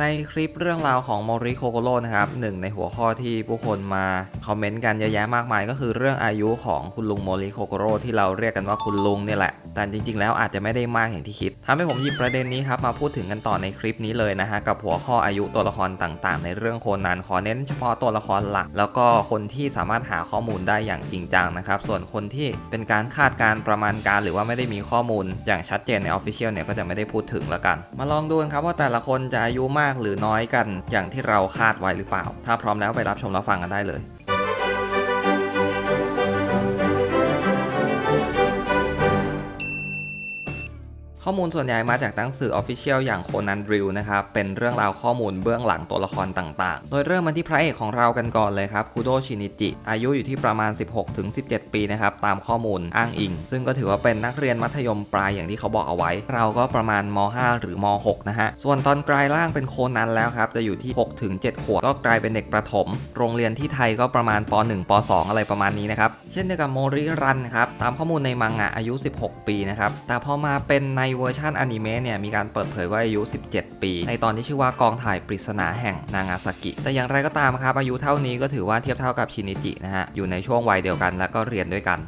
ในคลิปเรื่องราวของโมริโคโกโร่นะครับหนึ่งในหัวข้อที่ผู้คนมาคอมเมนต์กันเยอะแยะมากมาย ก็คือเรื่องอายุของคุณลุงโมริโคโกโร่ที่เราเรียกกันว่าคุณลุงเนี่ยแหละ แต่จริง ๆ แล้วอาจจะไม่ได้มากอย่างที่คิดทำให้ผมหยิบประเด็นนี้ครับมาพูดถึงกันต่อในคลิปนี้เลยนะฮะกับหัวข้ออายุตัวละครต่างๆ ในเรื่องโคนันขอเน้นเฉพาะตัวละครหลัก แล้วก็คนที่สามารถหาข้อมูลได้อย่างจริงจังนะครับส่วนคนที่เป็นการคาดการประมาณการ หรือว่าไม่ได้มีข้อมูลอย่างชัดเจนในออฟฟิเชียลเนี่ยก็จะไม่ได้พูดถึงแล้วกัน มาลองดูกันครับว่าแต่ละคนจะอายุมากหรือน้อยกันอย่างที่เราคาดไว้หรือเปล่า ถ้าพร้อมแล้วไปรับชมรับฟังกันได้เลย ข้อมูลส่วนใหญ่มาจากหนังสือ Official อย่างโคนันดริลนะครับ เป็นเรื่องราวข้อมูลเบื้องหลังตัวละครต่างๆ โดยเริ่มมาที่พระเอกของเรากันก่อนเลยครับคูโดชินิจิ อายุอยู่ที่ประมาณ 16-17 ปีนะครับ ตามข้อมูลอ้างอิง ซึ่งก็ถือว่าเป็นนักเรียนมัธยมปลายอย่างที่เขาบอกเอาไว้ เราก็ประมาณม 5 หรือม 6 นะฮะ ส่วนตอนกลายร่างเป็นโคนันแล้วครับ จะอยู่ที่ 6-7 ขวบ ก็กลายเป็นเด็กประถม โรงเรียนที่ไทยก็ประมาณป .1 ป .2 อะไรประมาณนี้นะครับ เช่นเดียวกับโมริรันครับ ตามข้อมูลในมังงะอายุ 16 ปีนะครับ แต่พอมาเป็นในเวอร์ชันอนิเมะเนี่ยมีการเปิดเผยว่าอายุ 17 ปี ในตอนที่ชื่อว่ากองถ่ายปริศนาแห่งนางาซากิ แต่อย่างไรก็ตามครับอายุเท่านี้ก็ถือว่าเทียบเท่ากับชินิจินะฮะอยู่ในช่วงวัยเดียวกันแล้วก็เรียนด้วยกัน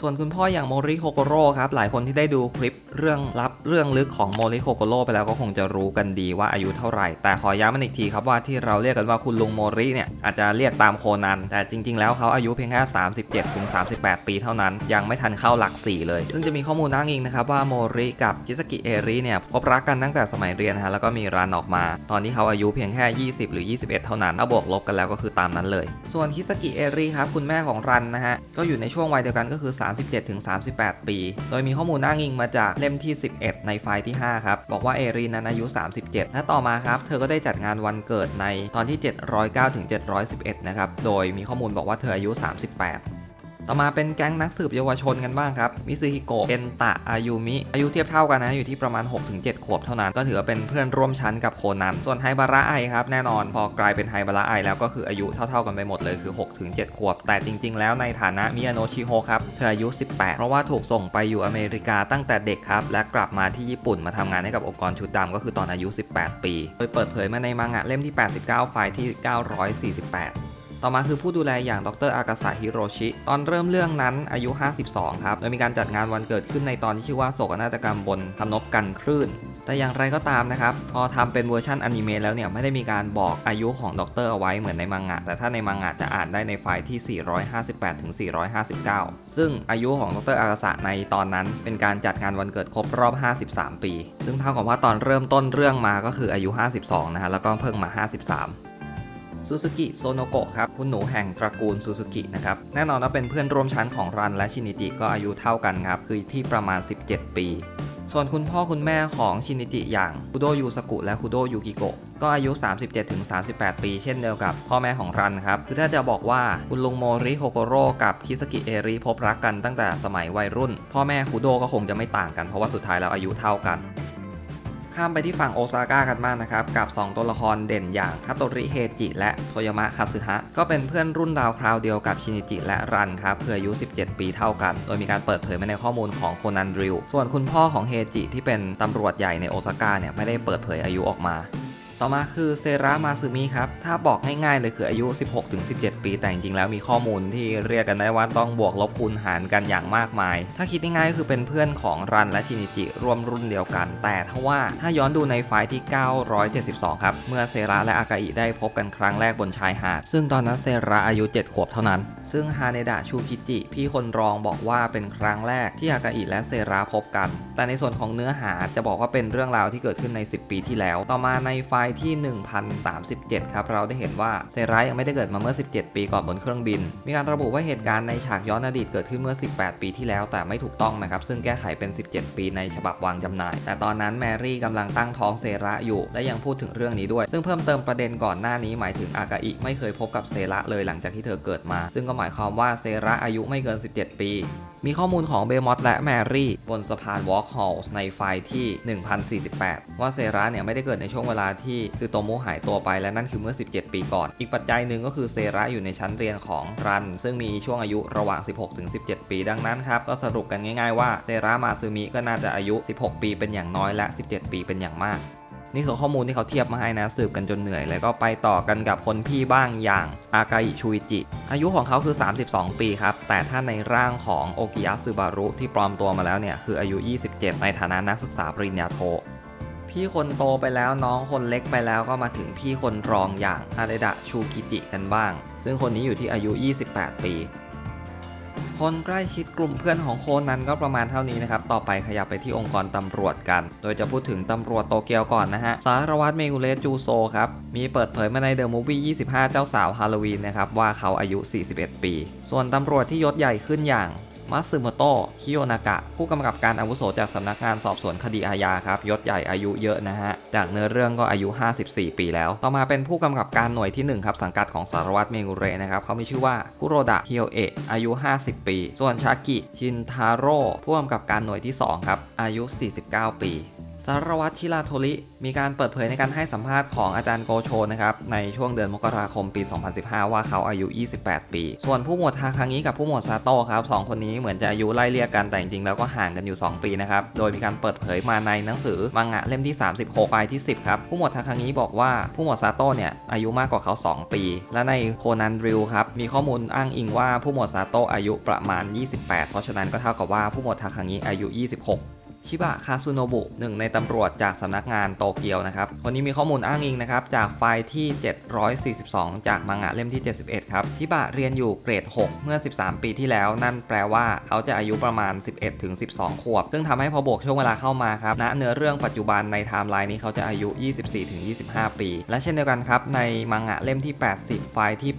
ส่วนคุณพ่ออย่างโมริโคโกโร่ครับ หลายคนที่ได้ดูคลิปเรื่องรับ เรื่องลึกของโมริโคโกโร่ไปแล้วก็คงจะรู้กันดีว่าอายุเท่าไหร่ แต่ขอย้ำมันอีกทีครับว่าที่เราเรียกกันว่าคุณลุงโมริเนี่ยอาจจะเรียกตามโคนัน แต่จริง ๆ แล้วเขาอายุเพียงแค่37ถึง38 ปีเท่านั้น ยังไม่ทันเข้าหลัก 4 เลย ซึ่งจะมีข้อมูลอ้างอิงนะครับว่าโมริกับคิสกิเอริเนี่ยพบรักกันตั้งแต่สมัยเรียนฮะแล้วก็มีรันออกมา ตอนที่เขาอายุเพียงแค่ 20 หรือ 21 เท่านั้นถ้าบวกลบกันแล้วก็คือตามนั้นเลย ส่วนคิสกิเอริครับคุณแม่ของรันนะฮะก็อยู่ในช่วงวัยเดียวกันก็คือ 37ถึง38 ปี โดยมีข้อมูลอ้างอิงมาจากเล่มที่ 11ในไฟล์ที่ 5 ครับ บอกว่าเอรีนั้นอายุ 37 และต่อมาครับ เธอก็ได้จัดงานวันเกิดในตอนที่ 709ถึง711 นะครับ โดยมีข้อมูลบอกว่าเธออายุ 38 ต่อมาเป็นแก๊งนักสืบเยาวชนกันบ้างครับ มิซึฮิโกะ เอนตะ อายุมิ อายุเทียบเท่ากันนะ อยู่ที่ประมาณ 6-7 ขวบเท่านั้น ก็ถือว่าเป็นเพื่อนร่วมชั้นกับโคนัน ส่วนไฮบาระไอครับ แน่นอน พอกลายเป็นไฮบาระไอแล้วก็คืออายุเท่าๆกันไปหมดเลย คือ 6-7 ขวบ แต่จริง ๆ แล้วในฐานะมิยาโนชิโฮครับ เธออายุ 18 เพราะว่าถูกส่งไปอยู่อเมริกาตั้งแต่เด็กครับ และกลับมาที่ญี่ปุ่นมาทำงานให้กับองค์กรชุดดำก็คือตอนอายุ 18 ปี โดยเปิดเผยมาในมังงะเล่มที่ 89 ไฟล์ที่ 948 ต่อมาคือผู้ดูแลอย่างดรอากาซาฮิโรชิ ตอนเริ่มเรื่องนั้นอายุ 52 ครับ โดยมีการจัดงานวันเกิดขึ้นในตอนที่ชื่อว่าโศกนาฏกรรมบนทำนบกันคลื่น แต่อย่างไรก็ตามนะครับ พอทำเป็นเวอร์ชันอนิเมะแล้วเนี่ย ไม่ได้มีการบอกอายุของดรเอาไว้เหมือนในมังงะ แต่ถ้าในมังงะจะอ่านได้ในไฟล์ที่ 458ถึง459 ซึ่งอายุของดรอากาซะในตอนนั้นเป็นการจัดงานวันเกิดครบรอบ 53 ปี ซึ่งเท่ากับว่าตอนเริ่มต้นเรื่องมาก็คืออายุ 52 นะฮะ แล้วก็เพิ่งมา 53 ซูซูกิโซโนโกะครับคุณหนูแห่งตระกูลซูซูกินะครับแน่นอนว่าเป็นเพื่อนร่วมชั้นของรันและชินิจิก็อายุเท่ากันครับคือที่ประมาณ 17 ปีส่วนคุณพ่อคุณแม่ของชินิจิอย่างคุโดยูสกุและคุโดยูกิโกะก็อายุ 37-38 ปีเช่นเดียวกับพ่อแม่ของรันครับ คือถ้าจะบอกว่าคุณลุงโมริโฮโกโร่กับคิสกิเอริพบรักกันตั้งแต่สมัยวัยรุ่น พ่อแม่คุโดก็คงจะไม่ต่างกันเพราะว่าสุดท้ายแล้วอายุเท่ากัน ข้ามไปที่ฝั่งโอซาก้ากันบ้างนะครับ กับ 2 ตัวละครเด่นอย่างคาโตริเฮจิ และโทยามะคาซึฮะ ก็เป็นเพื่อนรุ่นราวคราวเดียวกับชินิจิและรันครับเพื่ออายุ 17 ปีเท่ากัน โดยมีการเปิดเผยมาในข้อมูลของโคนันดริลส่วนคุณพ่อของเฮจิที่เป็นตำรวจใหญ่ในโอซาก้าเนี่ยไม่ได้เปิดเผยอายุออกมา ต่อมาคือเซรามาซึมิครับ ถ้าบอกง่ายๆเลยคืออายุ 16-17 ปี แต่จริงๆแล้วมีข้อมูลที่เรียกกันได้ว่าต้องบวกลบคูณหารกันอย่างมากมาย ถ้าคิดง่ายๆก็คือเป็นเพื่อนของรันและชินิจิร่วมรุ่นเดียวกัน แต่ถ้าว่าถ้าย้อนดูในไฟล์ที่ 972 ครับ เมื่อเซราและอากาอิได้พบกันครั้งแรกบนชายหาด ซึ่งตอนนั้นเซราอายุ 7 ขวบเท่านั้น ซึ่งฮาเนดะชูคิจิ พี่คนรองบอกว่าเป็นครั้งแรกที่อากาอิและเซราพบกัน แต่ในส่วนของเนื้อหาจะบอกว่าเป็นเรื่องราวที่เกิดขึ้นใน 10 ปีที่แล้ว ต่อมาในไฟที่ 1037 ครับ เราได้เห็นว่าเซรายังไม่ได้เกิดมาเมื่อ 17 ปีก่อนบนเครื่องบิน มีการระบุว่าเหตุการณ์ในฉากย้อนอดีตเกิดขึ้นเมื่อ 18 ปีที่แล้วแต่ไม่ถูกต้องนะครับ ซึ่งแก้ไขเป็น 17 ปีในฉบับวางจำหน่าย แต่ตอนนั้นแมรี่กำลังตั้งท้องเซระอยู่ และยังพูดถึงเรื่องนี้ด้วย ซึ่งเพิ่มเติมประเด็นก่อนหน้านี้หมายถึงอากาอิไม่เคยพบกับเซระเลยหลังจากที่เธอเกิดมา ซึ่งก็หมายความว่าเซระอายุไม่เกิน 17 ปีมีข้อมูลของเบมอสและแมรี่บนสะพานวอล์กฮอลล์ในไฟล์ที่ 1048 ว่าเซราเนี่ยไม่ได้เกิดในช่วงเวลาที่ซึโตมุหายตัวไปและนั่นคือเมื่อ 17 ปีก่อน อีกปัจจัยหนึ่งก็คือเซระอยู่ในชั้นเรียนของรัน ซึ่งมีช่วงอายุระหว่าง 16-17 ปี ดังนั้นครับก็สรุปกันง่ายๆว่าเซระมาซึมิก็น่าจะอายุ 16 ปีเป็นอย่างน้อยและ 17 ปีเป็นอย่างมากนี่คือข้อมูลที่เขาเทียบมาให้นะสืบกันจนเหนื่อยเลยก็ไปต่อกันกับคนพี่บ้างอย่างอากาอิชูอิจิ อายุของเขาคือ 32 ปีครับ แต่ถ้าในร่างของโอกิยะซึบารุที่ปลอมตัวมาแล้วเนี่ย คืออายุ 27 ในฐานะนักศึกษาปริญญาโท พี่คนโตไปแล้วน้องคนเล็กไปแล้วก็มาถึงพี่คนรองอย่างอาเดดะชูกิจิกันบ้าง ซึ่งคนนี้อยู่ที่อายุ 28 ปี คนใกล้ชิดกลุ่มเพื่อนของโคนันก็ประมาณเท่านี้นะครับ ต่อไปขยับไปที่องค์กรตำรวจกัน โดยจะพูดถึงตำรวจโตเกียวก่อนนะฮะ สารวัตรเมกุเลสจูโซครับ มีเปิดเผยมาในเดอะมูฟวี่25 เจ้าสาวฮาโลวีนนะครับว่าเขาอายุ 41 ปี ส่วนตำรวจที่ยศใหญ่ขึ้นอย่าง มัตสึโมโตะคิโยนากะ ผู้กำกับการอาวุโสจากสำนักงานสอบสวนคดีอาญาครับยศใหญ่อายุเยอะนะฮะ จากเนื้อเรื่องก็อายุ 54 ปีแล้ว ต่อมาเป็นผู้กำกับการหน่วยที่ 1 ครับ สังกัดของสารวัตรเมงุเรนะครับเขามีชื่อว่าคุโรดะฮิโอเอะอายุ 50 ปี ส่วนชากิชินทาโร่ผู้กำกับการหน่วยที่ 2 ครับ อายุ 49 ปี สารวัตรชิราโทริมีการเปิดเผยในการให้สัมภาษณ์ของอาจารย์โกโชนะครับในช่วงเดือนมกราคมปี 2015 ว่าเขาอายุ 28 ปี ส่วนผู้หมวดทาคางิกับผู้หมวดซาโต้ครับสองคนนี้เหมือนจะอายุไล่เลี่ยกันแต่จริงๆแล้วก็ห่างกันอยู่ 2 ปีนะครับโดยมีการเปิดเผยมาในหนังสือมังงะเล่มที่ 36ปลายที่ 10 ครับ ผู้หมวดทาคางิบอกว่าผู้หมวดซาโต้เนี่ยอายุมากกว่าเขา 2 ปี และในโคนันริวครับมีข้อมูลอ้างอิงว่าผู้หมวดซาโต้อายุประมาณ 28 เพราะฉะนั้นก็เท่ากับว่าผู้หมวดทาคางิอายุ 26 ชิบะคาซุโนบุหนึ่งในตำรวจจากสำนักงานโตเกียวนะครับคนนี้มีข้อมูลอ้างอิงนะครับจากไฟล์ที่ 742 จากมังงะเล่มที่ 71 ครับ ชิบะเรียนอยู่เกรด 6 เมื่อ 13 ปีที่แล้ว นั่นแปลว่าเขาจะอายุประมาณ 11ถึง12 ขวบ ซึ่งทำให้พอบวกช่วงเวลาเข้ามาครับณเนื้อเรื่องปัจจุบันในไทม์ไลน์นี้เขาจะอายุ 24ถึง25 ปี และเช่นเดียวกันครับ ในมังงะเล่มที่ 80 ไฟล์ที่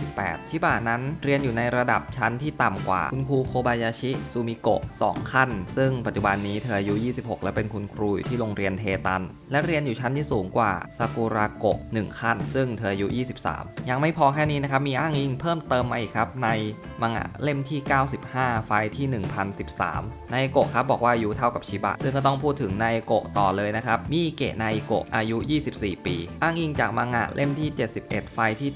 848 ชิบะนั้นเรียนอยู่ในระดับชั้นที่ต่ำกว่า คุณครูโคบายาชิซูมิโกะ2ขั้น ซึ่งปัจจุบันนี้เธออายุ 26 และเป็นคุณครูอยู่ที่โรงเรียนเทตัน และเรียนอยู่ชั้นที่สูงกว่าซากุระโกะ1ขั้น ซึ่งเธออายุ 23 ยังไม่พอแค่นี้นะครับ มีอ้างอิงเพิ่มเติมมาอีกครับ ในมังงะเล่มที่ 95 ไฟล์ที่ 1013 นายโกะครับบอกว่าอายุเท่ากับชิบะ ซึ่งก็ต้องพูดถึงนายโกะต่อเลยนะครับ มีเกะนายโกะอายุ 24 ปี อ้างอิงจากมังงะเล่มที่ 71 ไฟล์ที่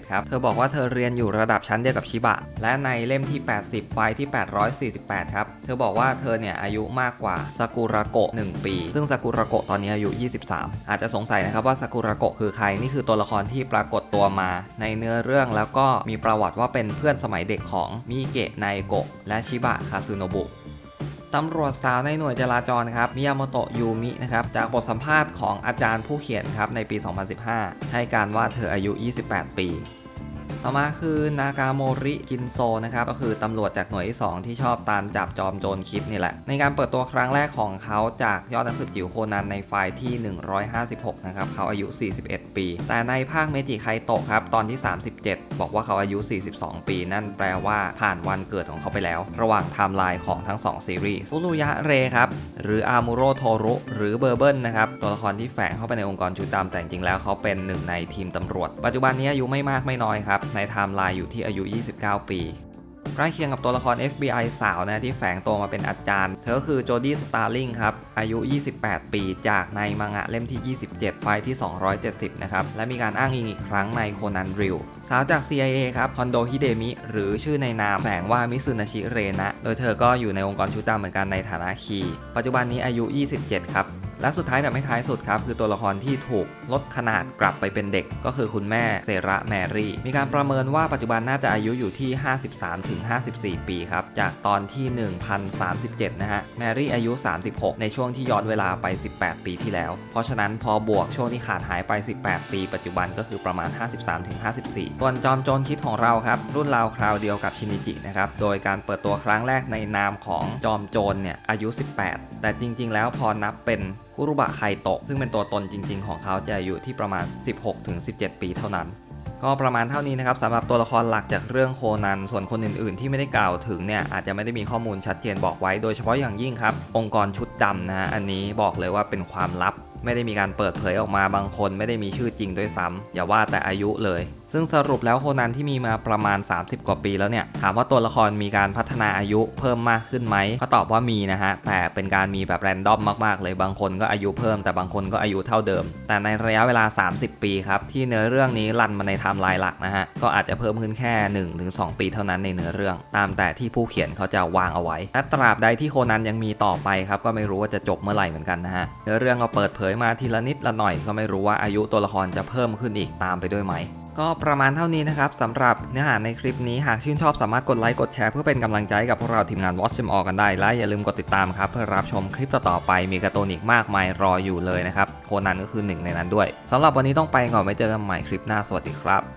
741 ครับ เธอบอกว่าเธอเรียนอยู่ระดับชั้นเดียวกับชิบะ และในเล่มที่ 80 ไฟล์ที่ 848 ครับ เธอบอกว่าเธอเนี่ยอายุมากกว่าซากุระโกะ1ปี ซึ่งซากุระโกะตอนนี้อายุ 23 อาจจะสงสัยนะครับว่าซากุระโกะคือใครนี่คือตัวละครที่ปรากฏตัวมา ในเนื้อเรื่องแล้วก็มีประวัติว่าเป็นเพื่อนสมัยเด็กของมิเกะไนโกะและชิบะคาซุโนบุตำรวจสาวในหน่วยจราจรครับมิยาโมโตะยูมินะครับจากบทสัมภาษณ์ของอาจารย์ผู้เขียนครับในปี 2015 ให้การว่าเธออายุ 28 ปี ต่อมาคือนากาโมริกินโซนะครับก็คือตำรวจจากหน่วยที่ 2 ที่ชอบตามจับจอมโจรคิดนี่แหละ ในการเปิดตัวครั้งแรกของเขาจากยอดนักสืบจิ๋วโคนันในไฟล์ที่ 156 นะครับ เขาอายุ 41 ปี แต่ในภาคเมจิไคโตะครับ ตอนที่ 37 บอกว่าเขาอายุ 42 ปี นั่นแปลว่าผ่านวันเกิดของเขาไปแล้ว ระหว่างไทม์ไลน์ของทั้ง 2 ซีรีส์ฟุรุยะเรครับหรืออามูโรโทรุหรือเบอร์เบิลนะครับตัวละครที่แฝงเข้าไปในองค์กรชุดดำแต่จริงแล้วเขาเป็นหนึ่งในทีมตำรวจ ปัจจุบันนี้อายุไม่มากไม่น้อยครับในไทม์ไลน์อยู่ที่อายุ 29 ปีใกล้เคียงกับตัวละคร FBI สาวนะที่แฝงตัวมาเป็นอาจารย์ เธอคือโจดี้สตาร์ลิงครับ อายุ 28 ปีจากในมังงะเล่มที่ 27 ไฟที่ 270 นะครับ และมีการอ้างอิงอีกครั้งในโคนันริว สาวจาก CIA ครับฮอนโดฮิเดมิ หรือชื่อในนามแฝงว่ามิซุนาชิเรนะ โดยเธอก็อยู่ในองค์กรชุดดำเหมือนกันในฐานะคีปัจจุบันนี้อายุ 27 ครับ และสุดท้ายแต่ไม่ท้ายสุดครับ คือตัวละครที่ถูกลดขนาดกลับไปเป็นเด็ก ก็คือคุณแม่เซระแมรี่ มีการประเมินว่าปัจจุบันน่าจะอายุอยู่ที่ 53-54 ปีครับ จากตอนที่ 1037 นะฮะ แมรี่อายุ 36 ในช่วงที่ย้อนเวลาไป 18 ปีที่แล้ว เพราะฉะนั้นพอบวกช่วงที่ขาดหายไป 18 ปี ปัจจุบันก็คือประมาณ 53-54 ส่วนจอมโจรคิดของเราครับ รุ่นราวคราวเดียวกับชินิจินะครับ โดยการเปิดตัวครั้งแรกในนามของจอมโจรเนี่ยอายุ 18 แต่จริง ๆ แล้วพอนับเป็นคุรุบะไคโตะซึ่งเป็นตัวตนจริง ๆ ของเขาจะอายุที่ประมาณ 16-17 ปีเท่านั้นก็ประมาณเท่านี้นะครับสำหรับตัวละครหลักจากเรื่องโคนัน ส่วนคนอื่นๆ ที่ไม่ได้กล่าวถึงเนี่ยอาจจะไม่ได้มีข้อมูลชัดเจนบอกไว้โดยเฉพาะอย่างยิ่งครับ องค์กรชุดดำนะฮะอันนี้บอกเลยว่าเป็นความลับ ไม่ได้มีการเปิดเผยออกมาบางคน ไม่ได้มีชื่อจริงด้วยซ้ำอย่าว่าแต่อายุเลยซึ่งสรุปแล้วโคนันที่มีมาประมาณ 30 กว่าปีแล้วเนี่ย ถามว่าตัวละครมีการพัฒนาอายุเพิ่มมากขึ้นไหม ก็ตอบว่ามีนะฮะ แต่เป็นการมีแบบแรนดอมมากๆ เลยบางคนก็อายุเพิ่มแต่บางคนก็อายุเท่าเดิม แต่ในระยะเวลา 30 ปีครับ ที่เนื้อเรื่องนี้รันมาในไทม์ไลน์หลักนะฮะ ก็อาจจะเพิ่มขึ้นแค่ 1-2 ปีเท่านั้นในเนื้อเรื่อง ตามแต่ที่ผู้เขียนเขาจะวางเอาไว้และตราบใดที่โคนันยังมีต่อไปครับก็ไม่รู้ว่าจะจบเมื่อไหร่เหมือนกันนะฮะเนื้อเรื่องก็เปิดเผยมาทีละนิดละหน่อยก็ไม่รู้ว่าอายุตัวละครจะเพิ่มขึ้นอีกตามไปด้วยไหม ก็ประมาณเท่านี้นะครับสำหรับเนื้อหาในคลิปนี้หากชื่นชอบสามารถกดไลค์กดแชร์เพื่อเป็นกำลังใจกับพวกเราทีมงาน Watch Them All กันได้ และอย่าลืมกดติดตามครับ เพื่อรับชมคลิปต่อๆไปมีการ์ตูนอีกมากมายรออยู่เลยนะครับ โคนันก็คือหนึ่งในนั้นด้วยสำหรับวันนี้ต้องไปก่อนไว้เจอกันใหม่คลิปหน้าสวัสดีครับ